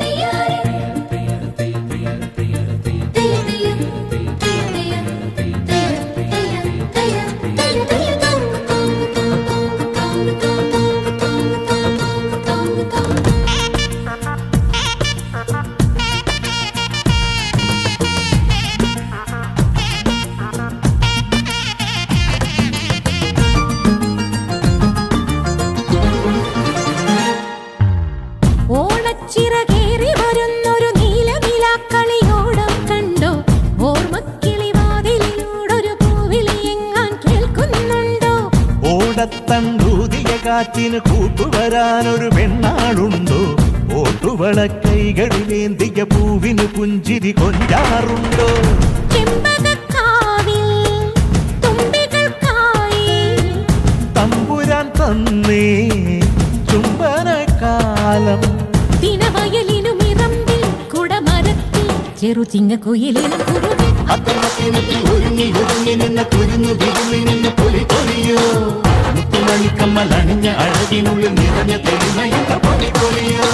തയ്യാറേ ഓടത്തണ്ടൂതിയ കാറ്റിന് കൂട്ടുവരാനൊരു പെണ്ണാളുണ്ടോ? ഓട്ടുവള കൈകളിലേന്തിയ പൂവിന് പുഞ്ചിരി കൊഞ്ചാറുണ്ടോ? തമ്പുരാൻ തന്നേ ചുംബനകാലം. ദിനവയലിനും ഇറമ്പിൽ കുടമരത്തിൽ ചെറുചിങ്ങക്കുയിലിനും കുറുകെ. അത്തമത്തിനെത്തി ഒരുങ്ങി ഒരുങ്ങി നിന്ന കുരുന്നു വിരുങ്ങി നിന്ന് പൊലി പൊലിയോ. കമ്മൽ അഴകിനുള്ളിൽ നിറഞ്ഞ തെളിമയുടെ പണിക്കൊലിയോ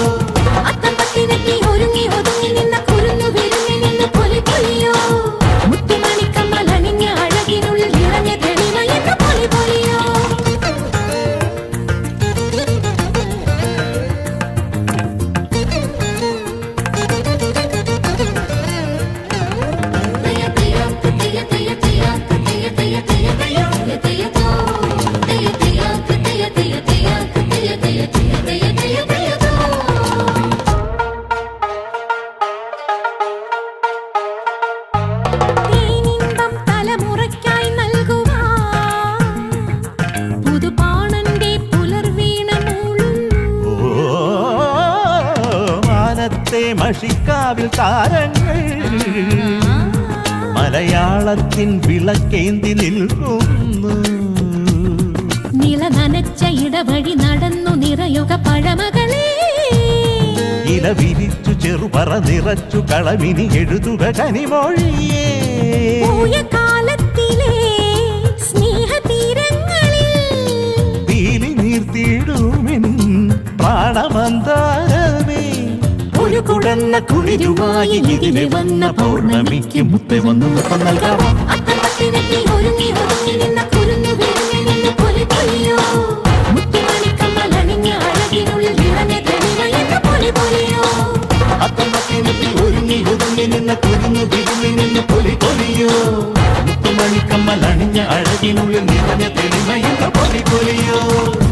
മാനത്തെ മഷിക്കാവിൽ താരങ്ങൾ. മലയാളത്തിൻ വിളക്കേന്തി നിൽക്കുന്നു. നില നനച്ച ഇടവഴി നടന്നു നിറയുക പഴമകളെ. ഇല വിരിച്ചു ചെറുപറ നിറച്ചു കളമിനി എഴുതുക കനിമൊഴിയേ. കാലത്തിലെ കുടന്ന കുളിരുമായി ഇതിലെ വന്ന പൗർണമിക്ക് മുത്ത വന്നു മുത്തം നൽകാം. ണിഞ്ഞ അഴകിനുള്ളിൽ നിറഞ്ഞ തെളിവയെന്ന പൊലി പൊലിയോ.